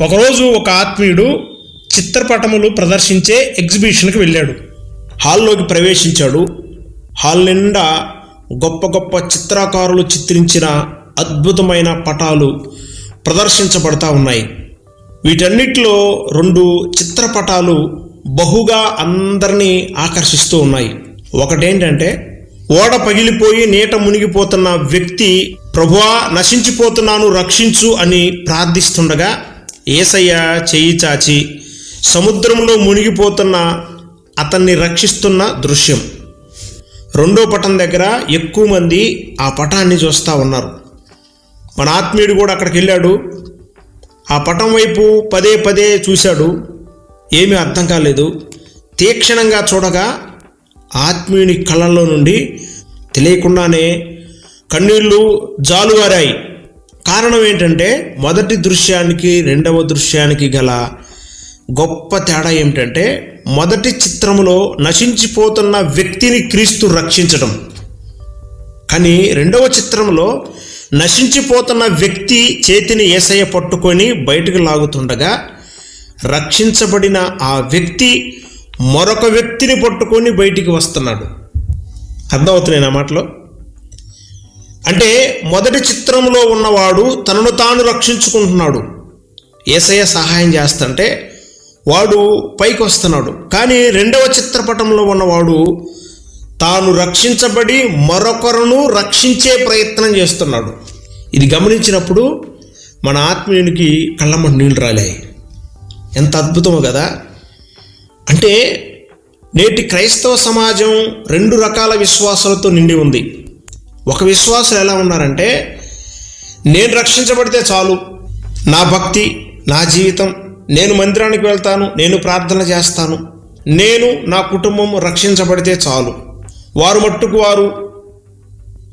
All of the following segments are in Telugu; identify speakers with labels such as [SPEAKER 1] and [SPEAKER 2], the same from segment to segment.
[SPEAKER 1] ఒకరోజు ఒక ఆత్మీయుడు చిత్రపటములు ప్రదర్శించే ఎగ్జిబిషన్కి వెళ్ళాడు. హాల్లోకి ప్రవేశించాడు. హాల్ నిండా గొప్ప గొప్ప చిత్రకారులు చిత్రించిన అద్భుతమైన పటాలు ప్రదర్శించబడతా ఉన్నాయి. వీటన్నిటిలో రెండు చిత్రపటాలు బహుగా అందరినీ ఆకర్షిస్తూ ఉన్నాయి. ఒకటేంటంటే ఓడ పగిలిపోయి నీట మునిగిపోతున్న వ్యక్తి ప్రభువా నశించిపోతున్నాను రక్షించు అని ప్రార్థిస్తుండగా ఏసయ్య చెయ్యి చాచి. సముద్రంలో మునిగిపోతున్న అతన్ని రక్షిస్తున్న దృశ్యం. రెండో పటం దగ్గర ఎక్కువ మంది ఆ పటాన్ని చూస్తూ ఉన్నారు. మన ఆత్మీయుడు కూడా అక్కడికి వెళ్ళాడు. ఆ పటం వైపు పదే పదే చూశాడు. ఏమీ అర్థం కాలేదు. తీక్షణంగా చూడగా ఆత్మీయుని కళ్ళల్లో నుండి తెలియకుండానే కన్నీళ్ళు జాలువారాయి. కారణం ఏంటంటే మొదటి దృశ్యానికి రెండవ దృశ్యానికి గల గొప్ప తేడా ఏమిటంటే మొదటి చిత్రములో నశించిపోతున్న వ్యక్తిని క్రీస్తు రక్షించడం. కానీ రెండవ చిత్రంలో నశించిపోతున్న వ్యక్తి చేతిని ఏసయ్య పట్టుకొని బయటకు లాగుతుండగా రక్షించబడిన ఆ వ్యక్తి మరొక వ్యక్తిని పట్టుకొని బయటికి వస్తున్నాడు. అర్థమవుతున్నాయి నా మాటలో? అంటే మొదటి చిత్రంలో ఉన్నవాడు తనను తాను రక్షించుకుంటున్నాడు. ఏసయ్య సహాయం చేస్తుంటే వాడు పైకి వస్తున్నాడు కానీ రెండవ చిత్రపటంలో ఉన్నవాడు తాను రక్షించబడి మరొకరును రక్షించే ప్రయత్నం చేస్తున్నాడు. ఇది గమనించినప్పుడు మన ఆత్మీయునికి కళ్ళమ్మటి నీళ్ళు రాలాయి. ఎంత అద్భుతమో కదా. అంటే నేటి క్రైస్తవ సమాజం రెండు రకాల విశ్వాసాలతో నిండి ఉంది. ఒక విశ్వాసం ఎలా ఉన్నారంటే నేను రక్షించబడితే చాలు. నా భక్తి నా జీవితం నేను మందిరానికి వెళ్తాను నేను ప్రార్థన చేస్తాను. నేను నా కుటుంబం రక్షించబడితే చాలు. వారు మట్టుకు వారు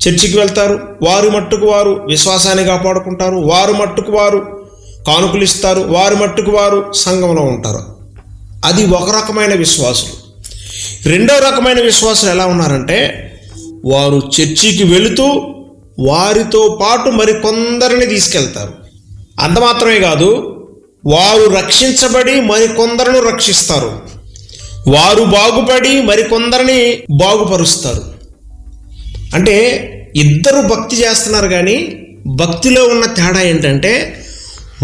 [SPEAKER 1] చర్చికి వెళ్తారు వారు మట్టుకు వారు విశ్వాసాన్ని కాపాడుకుంటారు వారు మట్టుకు వారు కానుకలు ఇస్తారు వారి మట్టుకు వారు సంఘంలో ఉంటారు. అది ఒక రకమైన విశ్వాసులు. రెండో రకమైన విశ్వాసులు ఎలా ఉన్నారంటే వారు చర్చికి వెళుతూ వారితో పాటు మరి కొందరిని తీసుకెళ్తారు. అంత మాత్రమే కాదు వారు రక్షించబడి మరికొందరును రక్షిస్తారు. వారు బాగుపడి మరికొందరిని బాగుపరుస్తారు. అంటే ఇద్దరు భక్తి చేస్తున్నారు కానీ భక్తిలో ఉన్న తేడా ఏంటంటే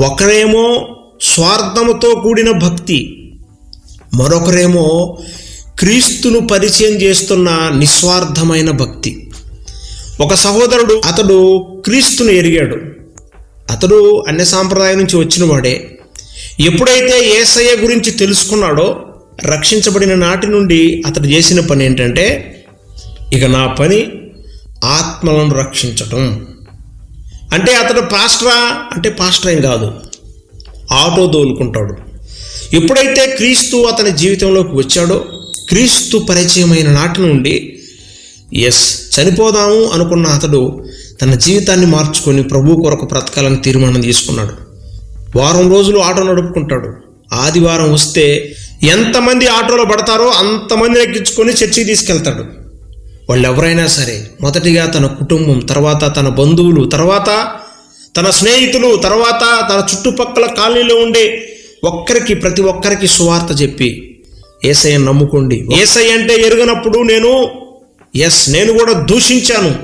[SPEAKER 1] ఒకరేమో స్వార్థముతో కూడిన భక్తి మరొకరేమో క్రీస్తును పరిచయం చేస్తున్న నిస్వార్థమైన భక్తి. ఒక సహోదరుడు అతడు క్రీస్తును ఎరిగాడు. అతడు అన్య సాంప్రదాయం నుంచి వచ్చిన వాడే. ఎప్పుడైతే ఏసయ్య గురించి తెలుసుకున్నాడో రక్షించబడిన నాటి నుండి అతడు చేసిన పని ఏంటంటే ఇక నా పని ఆత్మలను రక్షించటం. అంటే అతడు పాస్టరా? అంటే పాస్టర్ ఏం కాదు. ఆటో దోలుకుంటాడు. ఎప్పుడైతే క్రీస్తు అతని జీవితంలోకి వచ్చాడో క్రీస్తు పరిచయమైన నాటి నుండి ఎస్ చనిపోదాము అనుకున్న అతడు తన జీవితాన్ని మార్చుకొని ప్రభు కొరకు బ్రతకాలని తీర్మానం తీసుకున్నాడు. వారం రోజులు ఆటో నడుపుకుంటాడు. ఆదివారం వస్తే ఎంతమంది ఆటోలో పడతారో అంతమంది ఎక్కించుకొని చర్చికి తీసుకెళ్తాడు. వాళ్ళు ఎవరైనా సరే మొదటిగా తన కుటుంబం తర్వాత తన బంధువులు తర్వాత తన స్నేహితులు తర్వాత తన చుట్టుపక్కల కాలనీలో ఉండే ఒక్కరికి ప్రతి ఒక్కరికి సువార్త చెప్పి ఏసయ్య నమ్ముకోండి. ఏసై అంటే ఎరుగనప్పుడు నేను ఎస్ నేను కూడా దూషించాను.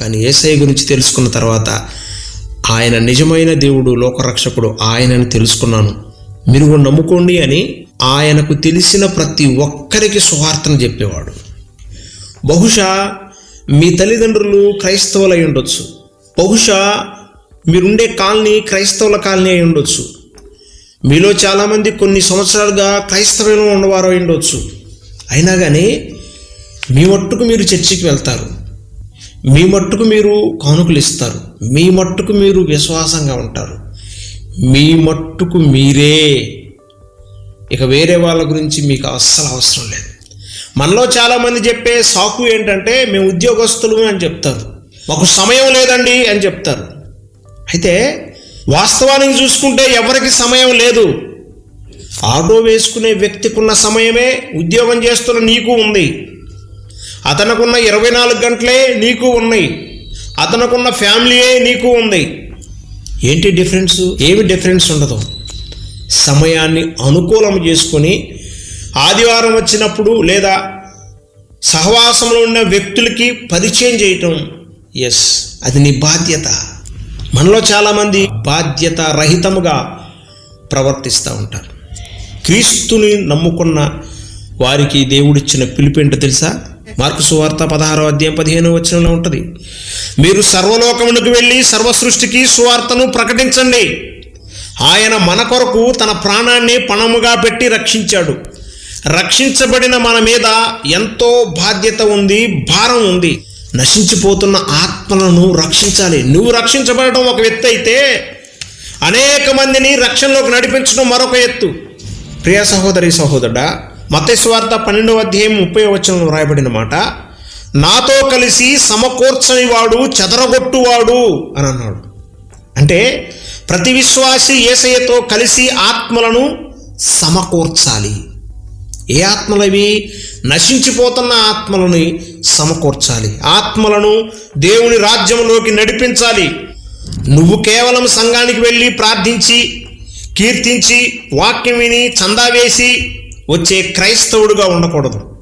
[SPEAKER 1] కానీ ఏసై గురించి తెలుసుకున్న తర్వాత ఆయన నిజమైన దేవుడు లోకరక్షకుడు ఆయనని తెలుసుకున్నాను. మీరు కూడా నమ్ముకోండి అని ఆయనకు తెలిసిన ప్రతి ఒక్కరికి సువార్తను చెప్పేవాడు. బహుశా మీ తల్లిదండ్రులు క్రైస్తవులై ఉండొచ్చు. బహుశా మీరుండే కాలనీ క్రైస్తవుల కాలనీ అయి ఉండొచ్చు. మీలో చాలామంది కొన్ని సంవత్సరాలుగా క్రైస్తవంలో ఉన్నవారు ఉండొచ్చు. అయినా కానీ మీ మట్టుకు మీరు చర్చికి వెళ్తారు. మీ మట్టుకు మీరు కానుకలు ఇస్తారు. మీ మట్టుకు మీరు విశ్వాసంగా ఉంటారు. మీ మట్టుకు మీరే. ఇక వేరే వాళ్ళ గురించి మీకు అస్సలు అవసరం లేదు. మనలో చాలామంది చెప్పే సాకు ఏంటంటే మేము ఉద్యోగస్తులు అని చెప్తారు. మాకు సమయం లేదండి అని చెప్తారు. అయితే వాస్తవానికి చూసుకుంటే ఎవరికి సమయం లేదు. ఆటో వేసుకునే వ్యక్తికి ఉన్న సమయమే ఉద్యోగం చేస్తున్న నీకు ఉంది. అతనుకున్న ఇరవై నాలుగు గంటలే నీకు ఉన్నాయి. అతనుకున్న ఫ్యామిలీయే నీకు ఉంది. ఏంటి డిఫరెన్స్? ఏమి డిఫరెన్స్ ఉండదు. సమయాన్ని అనుకూలం చేసుకొని ఆదివారం వచ్చినప్పుడు లేదా సహవాసంలో ఉన్న వ్యక్తులకి పరిచయం చేయటం. ఎస్ అది నీ బాధ్యత. మనలో చాలామంది బాధ్యత రహితముగా ప్రవర్తిస్తూ ఉంటారు. క్రీస్తుని నమ్ముకున్న వారికి దేవుడిచ్చిన పిలుపేంటో తెలుసా? మార్కు సువార్త పదహారో అధ్యాయం పదిహేను వచనంలో ఉంటుంది. మీరు సర్వలోకమునకు వెళ్ళి సర్వ సృష్టికి సువార్తను ప్రకటించండి. ఆయన మన కొరకు తన ప్రాణాన్ని పణముగా పెట్టి రక్షించాడు. రక్షించబడిన మన మీద ఎంతో బాధ్యత ఉంది భారం ఉంది. నశించిపోతున్న ఆత్మలను రక్షించాలి. నువ్వు రక్షించబడటం ఒక ఎత్తు అయితే అనేక మందిని రక్షణలోకి నడిపించడం మరొక ఎత్తు. ప్రియ సహోదరి సహోదరుడా మతేశ్వార్త పన్నెండవ అధ్యాయం ముప్పై వచనంలో రాయబడిన మాట నాతో కలిసి సమకూర్చని వాడు చెదరగొట్టువాడు అని అన్నాడు. అంటే ప్రతి విశ్వాసి ఏసయ్యతో కలిసి ఆత్మలను సమకూర్చాలి. ఏ ఆత్మలవి? నశించిపోతున్న ఆత్మలని సమకూర్చాలి. ఆత్మలను దేవుని రాజ్యంలోకి నడిపించాలి. నువ్వు కేవలం సంఘానికి వెళ్ళి ప్రార్థించి కీర్తించి వాక్యం విని చందా వేసి వచ్చే క్రైస్తవుడుగా ఉండకూడదు.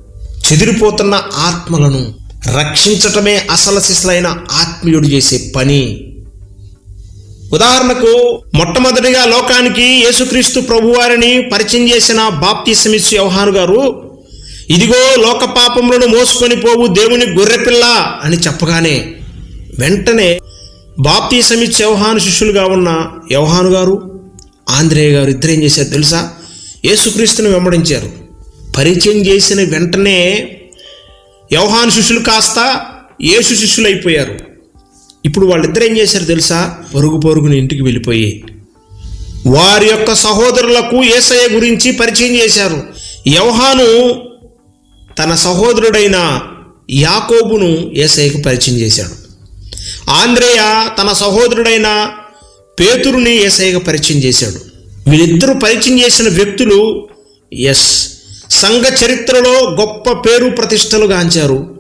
[SPEAKER 1] చెదిరిపోతున్న ఆత్మలను రక్షించటమే అసలు సిసలైన ఆత్మీయుడు చేసే పని. ఉదాహరణకు మొట్టమొదటిగా లోకానికి యేసుక్రీస్తు ప్రభువారిని పరిచయం చేసిన బాప్తిసమిస్ యోహాను గారు ఇదిగో లోక పాపములను మోసుకొని పోవు దేవుని గొర్రెపిల్ల అని చెప్పగానే వెంటనే బాప్తిసమిస్ యోహాను శిష్యులుగా ఉన్న యవహాను గారు ఆంధ్రేయ గారు ఇద్దరేం చేశారు తెలుసా? యేసుక్రీస్తుని వెంబడించారు. పరిచయం చేసిన వెంటనే యోహాను శిష్యులు కాస్త యేసు శిష్యులు అయిపోయారు ఇప్పుడు వాళ్ళిద్దరు ఏం చేశారు తెలుసా? పొరుగు పొరుగుని ఇంటికి వెళ్ళిపోయి వారి యొక్క సహోదరులకు ఏసయ్య గురించి పరిచయం చేశారు. యవహాను తన సహోదరుడైన యాకోబును ఏసయ్యకు పరిచయం చేశాడు. ఆంధ్రేయ తన సహోదరుడైన పేతురుని ఏసయ్యకు పరిచయం చేశాడు. వీళ్ళిద్దరూ పరిచయం చేసిన వ్యక్తులు ఎస్ సంఘ చరిత్రలో గొప్ప పేరు ప్రతిష్టలు గాంచారు.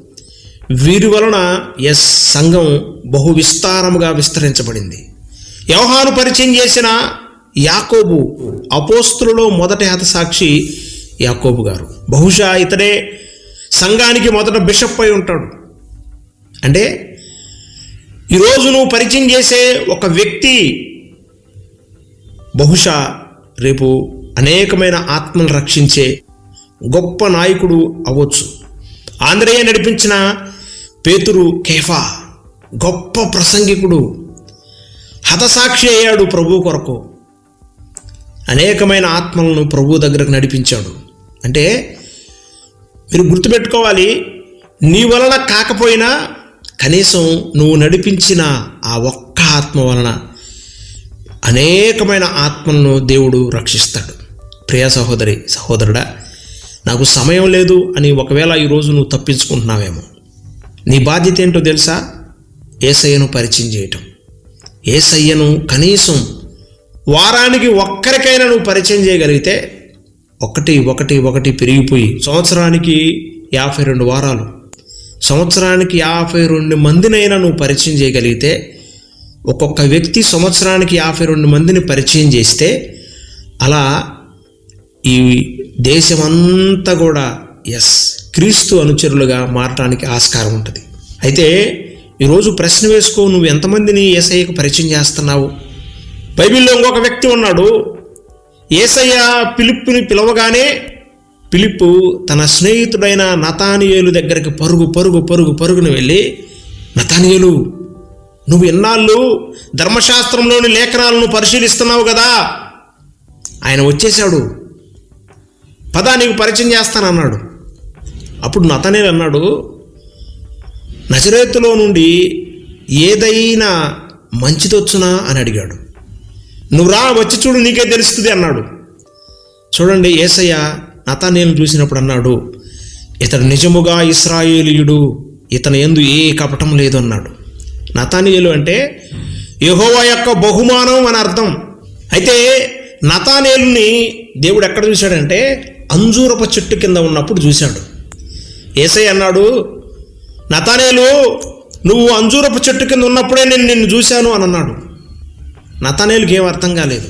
[SPEAKER 1] వీరి వలన ఎస్ సంఘం బహు విస్తారముగా విస్తరించబడింది. వ్యవహాను పరిచయం చేసిన యాకోబు అపోస్తులలో మొదటి హతసాక్షి యాకోబు గారు. బహుశా ఇతడే సంఘానికి మొదట బిషప్ అయి ఉంటాడు. అంటే ఈరోజు నువ్వు పరిచయం చేసే ఒక వ్యక్తి బహుశా రేపు అనేకమైన ఆత్మలు రక్షించే గొప్ప నాయకుడు అవ్వచ్చు. ఆంధ్రయ్య నడిపించిన పేతురు కేఫా గొప్ప ప్రసంగికుడు హతసాక్షి అయ్యాడు ప్రభు కొరకు. అనేకమైన ఆత్మలను ప్రభు దగ్గరకు నడిపించాడు. అంటే మీరు గుర్తుపెట్టుకోవాలి నీ వలన కాకపోయినా కనీసం నువ్వు నడిపించిన ఆ ఒక్క ఆత్మ వలన అనేకమైన ఆత్మలను దేవుడు రక్షిస్తాడు. ప్రియ సహోదరి సహోదరుడా నాకు సమయం లేదు అని ఒకవేళ ఈరోజు నువ్వు తప్పించుకుంటున్నావేమో. నీ బాధ్యత ఏంటో తెలుసా? ఏసయ్యను పరిచయం చేయటం. ఏసయ్యను కనీసం వారానికి ఒక్కరికైనా నువ్వు పరిచయం చేయగలిగితే ఒకటి ఒకటి ఒకటి పెరిగిపోయి సంవత్సరానికి యాభై రెండు వారాలు సంవత్సరానికి యాభై రెండు మందినైనా నువ్వు పరిచయం చేయగలిగితే ఒక్కొక్క వ్యక్తి సంవత్సరానికి యాభై రెండు మందిని పరిచయం చేస్తే అలా ఈ దేశమంతా కూడా ఎస్ క్రీస్తు అనుచరులుగా మారటానికి ఆస్కారం ఉంటుంది. అయితే ఈరోజు ప్రశ్న వేసుకో నువ్వు ఎంతమందిని ఏసయ్యకు పరిచయం చేస్తున్నావు? బైబిల్లో ఇంకొక వ్యక్తి ఉన్నాడు. ఏసయ్య పిలుపుని పిలవగానే పిలుపు తన స్నేహితుడైన నతానియేలు దగ్గరికి పరుగు పరుగు పరుగు పరుగున వెళ్ళి నతానియేలు నువ్వు ఎన్నాళ్ళు ధర్మశాస్త్రంలోని లేఖనాలను పరిశీలిస్తున్నావు కదా? ఆయన వచ్చేశాడు. పదా నీకు పరిచయం చేస్తానన్నాడు. అప్పుడు నతనేలు అన్నాడు నజరేతులో నుండి ఏదైనా మంచిదొచ్చునా అని అడిగాడు. నువ్వు రా వచ్చి చూడు నీకే తెలుస్తుంది అన్నాడు. చూడండి ఏసయ్య నతానేలు చూసినప్పుడు అన్నాడు ఇతడు నిజముగా ఇస్రాయేలీయుడు ఇతను ఎందు ఏ కపటం లేదు అన్నాడు. నతానియలు అంటే యహోవా యొక్క బహుమానం అని అర్థం. అయితే నతానేలుని దేవుడు ఎక్కడ చూశాడంటే అంజూరపు చెట్టు కింద ఉన్నప్పుడు చూశాడు. ఏసై అన్నాడు నతానేలు నువ్వు అంజూరపు చెట్టు కింద ఉన్నప్పుడే నేను నిన్ను చూశాను అని అన్నాడు. నతానేలుకి ఏం అర్థం కాలేదు.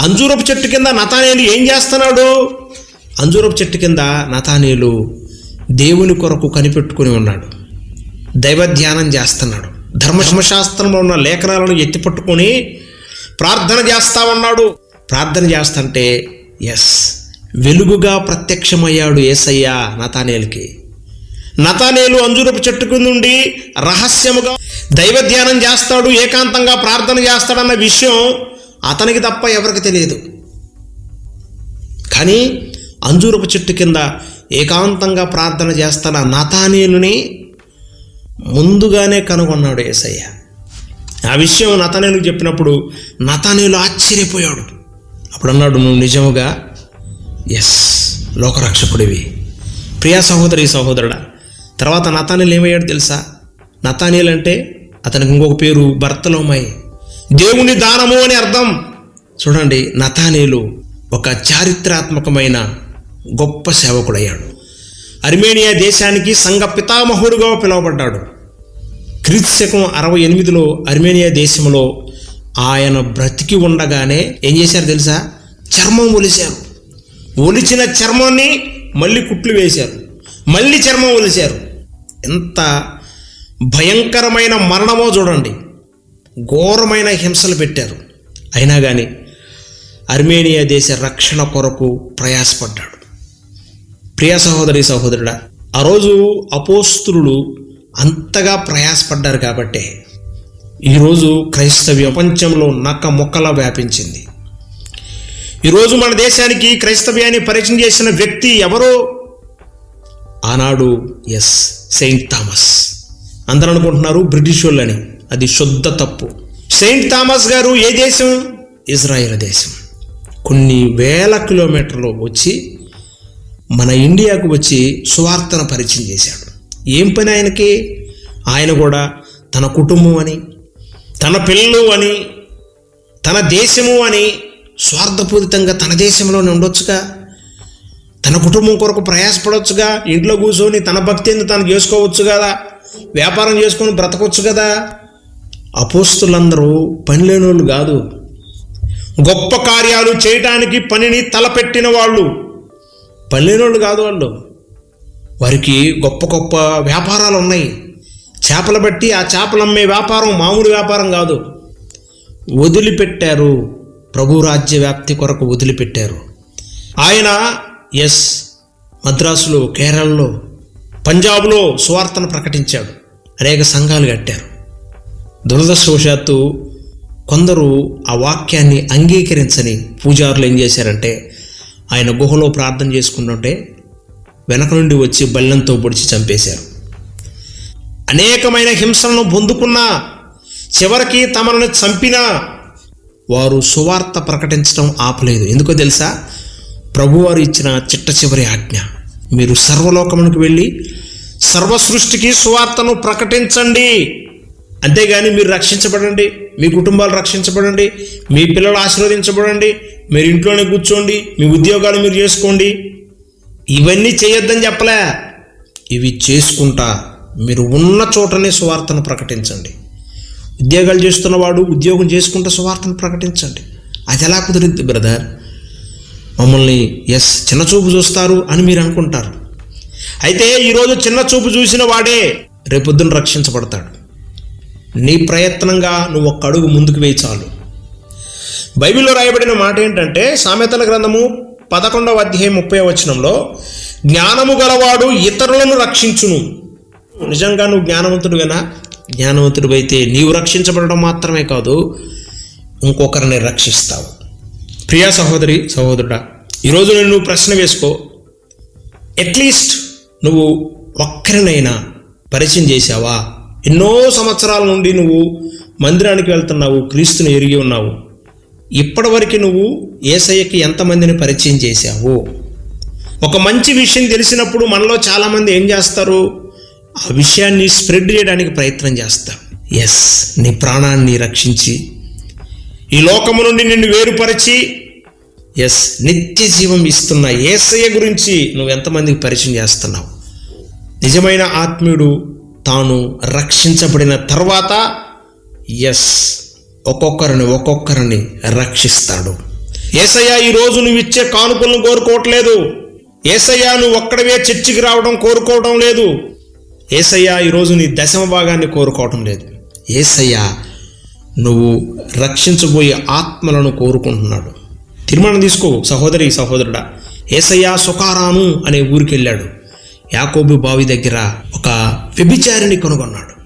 [SPEAKER 1] అంజూరపు చెట్టు కింద నతానేలు ఏం చేస్తున్నాడు? అంజూరపు చెట్టు కింద నతానేలు దేవుని కొరకు కనిపెట్టుకుని ఉన్నాడు. దైవ ధ్యానం చేస్తున్నాడు. ధర్మశాస్త్రంలో ఉన్న లేఖనాలను ఎత్తిపట్టుకొని ప్రార్థన చేస్తా ఉన్నాడు. ప్రార్థన చేస్తుంటే ఎస్ వెలుగుగా ప్రత్యక్షమయ్యాడు ఏసయ్య నతానేలకి. నతానేలు అంజురపు చెట్టు నుండి రహస్యముగా దైవ ధ్యానం చేస్తాడు ఏకాంతంగా ప్రార్థన చేస్తాడన్న విషయం అతనికి తప్ప ఎవరికి తెలియదు. కానీ అంజూరపు చెట్టు కింద ఏకాంతంగా ప్రార్థన చేస్తున్న నతానేలుని ముందుగానే కనుగొన్నాడు ఏసయ్య. ఆ విషయం నతనేలు చెప్పినప్పుడు నతానేలు ఆశ్చర్యపోయాడు. అప్పుడు అన్నాడు నువ్వు నిజముగా ఎస్ లోకరక్షకుడివి. ప్రియా సహోదరి సహోదరుడా తర్వాత నతానీలు ఏమయ్యాడు తెలుసా? నతానీలు అంటే అతనికి ఇంకొక పేరు భర్తలోమై. దేవుని దానము అని అర్థం. చూడండి నతానీలు ఒక చారిత్రాత్మకమైన గొప్ప సేవకుడయ్యాడు. అర్మేనియా దేశానికి సంఘ పితామహుడుగా పిలువబడ్డాడు. క్రీస్తు శకం అరవై ఎనిమిదిలో అర్మేనియా దేశంలో ఆయన బ్రతికి ఉండగానే ఏం చేశారు తెలుసా? చర్మం ఒలిశారు. ఒలిచిన చర్మాన్ని మళ్ళీ కుట్లు వేశారు. మళ్ళీ చర్మం ఒలిశారు. ఎంత భయంకరమైన మరణమో చూడండి. ఘోరమైన హింసలు పెట్టారు. అయినా కానీ అర్మేనియా దేశ రక్షణ కొరకు ప్రయాసపడ్డాడు. ప్రియ సహోదరి సహోదరుడా ఆ రోజు అపోస్తులు అంతగా ప్రయాసపడ్డారు కాబట్టే ఈరోజు క్రైస్తవ ప్రపంచంలో నక్క మొక్కలా వ్యాపించింది. ఈరోజు మన దేశానికి క్రైస్తవ్యాన్ని పరిచయం చేసిన వ్యక్తి ఎవరో ఆనాడు ఎస్ సెయింట్ థామస్ అందరూ అనుకుంటున్నారు బ్రిటిష్ వాళ్ళని. అది శుద్ధ తప్పు. సెయింట్ థామస్ గారు ఏ దేశం? ఇజ్రాయెల్ దేశం. కొన్ని వేల కిలోమీటర్లు వచ్చి మన ఇండియాకు వచ్చి సువార్తను పరిచయం చేశాడు. ఏం పని ఆయనకి? ఆయన కూడా తన కుటుంబం అని తన పిల్లలు అని తన దేశము అని స్వార్థపూరితంగా తన దేశంలోనే ఉండొచ్చుగా? తన కుటుంబం కొరకు ప్రయాసపడొచ్చుగా ఇంట్లో కూర్చొని తన భక్తిని తను చేసుకోవచ్చు కదా? వ్యాపారం చేసుకొని బ్రతకొచ్చు కదా? అపోస్తులందరూ పని లేని వాళ్ళు కాదు. గొప్ప కార్యాలు చేయటానికి పనిని తలపెట్టిన వాళ్ళు పని లేని వాళ్ళు కాదు వాళ్ళు. వారికి గొప్ప గొప్ప వ్యాపారాలు ఉన్నాయి చేపలు బట్టి ఆ చేపలు అమ్మే వ్యాపారం మామూలు వ్యాపారం కాదు. వదిలిపెట్టారు. ప్రభు రాజ్య వ్యాప్తి కొరకు వదిలిపెట్టారు. ఆయన ఎస్ మద్రాసులో కేరళలో పంజాబ్లో సువార్తను ప్రకటించాడు. అనేక సంఘాలు కట్టారు. దురదృష్టవశాత్తు కొందరు ఆ వాక్యాన్ని అంగీకరించని పూజారులు ఏం చేశారంటే ఆయన గుహలో ప్రార్థన చేసుకుంటుంటే వెనక నుండి వచ్చి బల్లంతో పొడిచి చంపేశారు. అనేకమైన హింసలను పొందుకున్నా చివరికి తమను చంపినా వారు సువార్త ప్రకటించడం ఆపలేదు. ఎందుకో తెలుసా? ప్రభువారు ఇచ్చిన చిట్ట చివరి ఆజ్ఞ. మీరు సర్వలోకమునికి వెళ్ళి సర్వ సృష్టికి సువార్తను ప్రకటించండి. అంతేగాని మీరు రక్షించబడండి మీ కుటుంబాలు రక్షించబడండి మీ పిల్లలు ఆశీర్వదించబడండి మీరు ఇంట్లోనే కూర్చోండి మీ ఉద్యోగాలు మీరు చేసుకోండి. ఇవన్నీ చేయొద్దని చెప్పలే. ఇవి చేసుకుంటా మీరు ఉన్న చోటనే సువార్తను ప్రకటించండి. ఉద్యోగాలు చేస్తున్నవాడు ఉద్యోగం చేసుకుంటూ సువార్తను ప్రకటించండి. అది ఎలా కుదిరింది బ్రదర్? మమ్మల్ని ఎస్ చిన్న చూపు చూస్తారు అని మీరు అనుకుంటారు. అయితే ఈరోజు చిన్న చూపు చూసిన వాడే రేపొద్దున రక్షించబడతాడు. నీ ప్రయత్నంగా నువ్వు ఒక్క అడుగు ముందుకు వేయి చాలు. బైబిల్లో రాయబడిన మాట ఏంటంటే సామెతల గ్రంథము పదకొండవ అధ్యాయం ముప్పై వచనంలో జ్ఞానము గలవాడు ఇతరులను రక్షించును. నిజంగా నువ్వు జ్ఞానవంతుడుగానా జ్ఞానవంతుడు అయితే నీవు రక్షించబడడం మాత్రమే కాదు ఇంకొకరిని రక్షిస్తావు. ప్రియా సహోదరి సహోదరుడా ఈరోజు నేను నువ్వు ప్రశ్న వేసుకో. అట్లీస్ట్ నువ్వు ఒక్కరినైనా పరిచయం చేశావా? ఎన్నో సంవత్సరాల నుండి నువ్వు మందిరానికి వెళ్తున్నావు క్రీస్తుని ఎరిగి ఉన్నావు. ఇప్పటివరకు నువ్వు ఏసయ్యకి ఎంతమందిని పరిచయం చేశావు? ఒక మంచి విషయం తెలిసినప్పుడు మనలో చాలామంది ఏం చేస్తారు? ఆ విషయాన్ని స్ప్రెడ్ చేయడానికి ప్రయత్నం చేస్తారు. ఎస్ నీ ప్రాణాన్ని రక్షించి ఈ లోకము నుండి నిన్ను వేరుపరిచి ఎస్ నిత్య జీవం ఇస్తున్న ఏసయ్య గురించి నువ్వు ఎంతమందికి పరిచయం చేస్తున్నావు? నిజమైన ఆత్మీయుడు తాను రక్షించబడిన తర్వాత ఎస్ ఒక్కొక్కరిని ఒక్కొక్కరిని రక్షిస్తాడు. ఏసయ్య ఈ రోజు నువ్వు ఇచ్చే కానుకలను కోరుకోవట్లేదు. ఏసయ్య నువ్వు ఒక్కడవే చర్చికి రావడం కోరుకోవడం లేదు. ఏసయ్య ఈరోజు నీ దశమ భాగాన్ని కోరుకోవటం లేదు. ఏసయ్య నువ్వు రక్షించబోయే ఆత్మలను కోరుకుంటున్నాడు. తీర్మానం తీసుకో సహోదరి సహోదరుడా. ఏసయ్య సుకారాను అనే ఊరికి వెళ్ళాడు యాకోబు బావి దగ్గర ఒక వ్యభిచారిని కనుగొన్నాడు.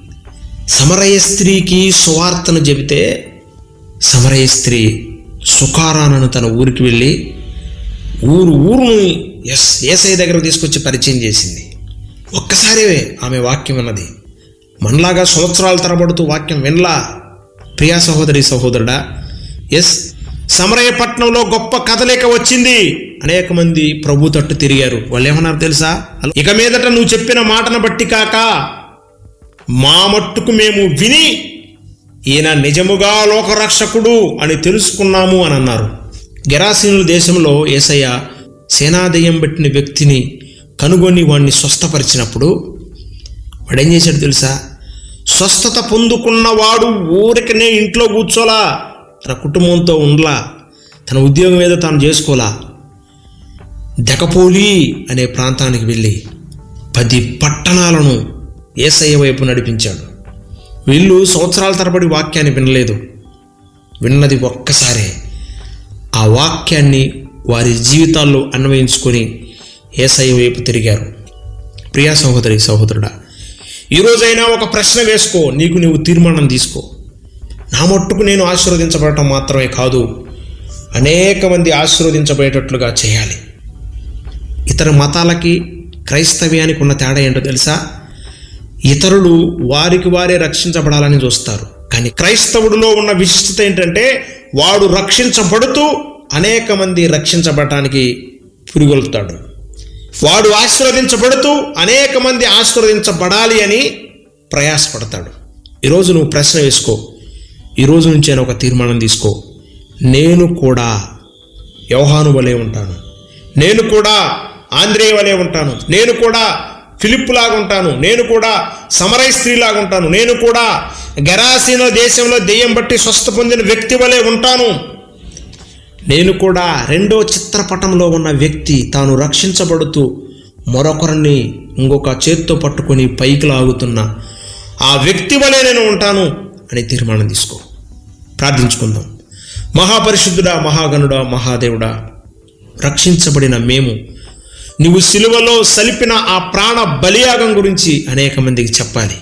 [SPEAKER 1] సమరయ స్త్రీకి సువార్తను చెబితే సమరయ స్త్రీ సుకారానను తన ఊరికి వెళ్ళి ఊరు ఊరుని ఎస్ ఏసఐ దగ్గర తీసుకొచ్చి పరిచయం చేసింది. ఒక్కసారే ఆమె వాక్యం అన్నది మనలాగా సంవత్సరాల తరబడుతూ వాక్యం వినలా? ప్రియా సహోదరి సహోదరుడా ఎస్ సమరయపట్నంలో గొప్ప కదలిక వచ్చింది. అనేక మంది ప్రభు తట్టు తిరిగారు. వాళ్ళు ఏమన్నారు తెలుసా? ఇక మీదట నువ్వు చెప్పిన మాటను బట్టి కాక మా మట్టుకు మేము విని ఈయన నిజముగా లోకరక్షకుడు అని తెలుసుకున్నాము అని అన్నారు. గెరాసీనుల దేశంలో ఏసయ్య సేనాదయం పెట్టిన వ్యక్తిని కనుగొని వాడిని స్వస్థపరిచినప్పుడు వాడేం చేశాడు తెలుసా? స్వస్థత పొందుకున్న వాడు ఊరికనే ఇంట్లో కూర్చోలా. తన కుటుంబంతో ఉండలా తన ఉద్యోగం ఏదో తాను చేసుకోలా. దెకపోలి అనే ప్రాంతానికి వెళ్ళి పది పట్టణాలను ఏసయ్య వైపు నడిపించాడు. వీళ్ళు సంవత్సరాల తరబడి వాక్యాన్ని వినలేదు. విన్నది ఒక్కసారే. ఆ వాక్యాన్ని వారి జీవితాల్లో అన్వయించుకొని ఏసయ్య వైపు తిరిగారు. ప్రియా సహోదరి సహోదరుడా ఈరోజైనా ఒక ప్రశ్న వేసుకో నీకు నీవు తీర్మానం తీసుకో. నా మట్టుకు నేను ఆశీర్వదించబడటం మాత్రమే కాదు అనేక మంది ఆశీర్వదించబడేటట్లుగా చేయాలి. ఇతర మతాలకి క్రైస్తవ్యానికి ఉన్న తేడా ఏంటో తెలుసా? ఇతరులు వారికి వారే రక్షించబడాలని చూస్తారు. కానీ క్రైస్తవుడిలో ఉన్న విశిష్టత ఏంటంటే వాడు రక్షించబడుతూ అనేక మంది రక్షించబడటానికి పురిగొల్పుతాడు. వాడు ఆశీర్వదించబడుతూ అనేక మంది ఆశీర్వదించబడాలి అని ప్రయాసపడతాడు. ఈరోజు నువ్వు ప్రశ్న వేసుకో. ఈరోజు నుంచి నేను ఒక తీర్మానం తీసుకో. నేను కూడా యోహాను వలె ఉంటాను. నేను కూడా ఆంధ్రేయ వలె ఉంటాను. నేను కూడా ఫిలిప్ లాగా ఉంటాను. నేను కూడా సమరై స్త్రీలాగా ఉంటాను. నేను కూడా గరాసీన దేశంలో దెయ్యం బట్టి స్వస్థ పొందిన వ్యక్తి వలె ఉంటాను. నేను కూడా రెండో చిత్రపటంలో ఉన్న వ్యక్తి తాను రక్షించబడుతూ మరొకరిని ఇంకొక చేత్తో పట్టుకొని పైకి లాగుతున్న ఆ వ్యక్తి వలె నేను ఉంటాను. అని తీర్మానం తీసుకో. ప్రార్థించుకుందాం. మహాపరిశుద్ధుడా మహాగణుడా మహాదేవుడా రక్షించబడిన మేము నువ్వు సిలువలో సలిపిన ఆ ప్రాణ బలియాగం గురించి అనేక మందికి చెప్పాలి.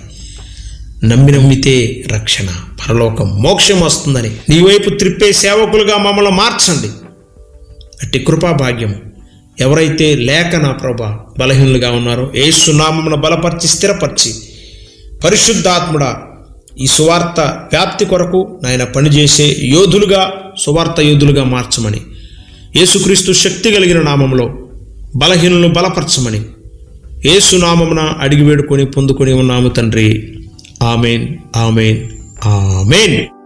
[SPEAKER 1] నమ్మి నమ్మితే రక్షణ పరలోకం మోక్షం వస్తుందని. నీ వైపు త్రిప్పే సేవకులుగా మమ్మల్ని మార్చండి. అట్టి కృపా భాగ్యం ఎవరైతే లేక నా ప్రభ బలహీనులుగా ఉన్నారో ఏసునామమును బలపరిచి స్థిరపరిచి పరిశుద్ధాత్ముడా ఈ సువార్త వ్యాప్తి కొరకు నాయన పనిచేసే యోధులుగా సువార్త యోధులుగా మార్చమని. యేసుక్రీస్తు శక్తి కలిగిన నామంలో బలహీనులను బలపరచమని. ఏసునామమున అడిగి వేడుకొని పొందుకొని ఉన్నాము తండ్రి. Amen amen amen.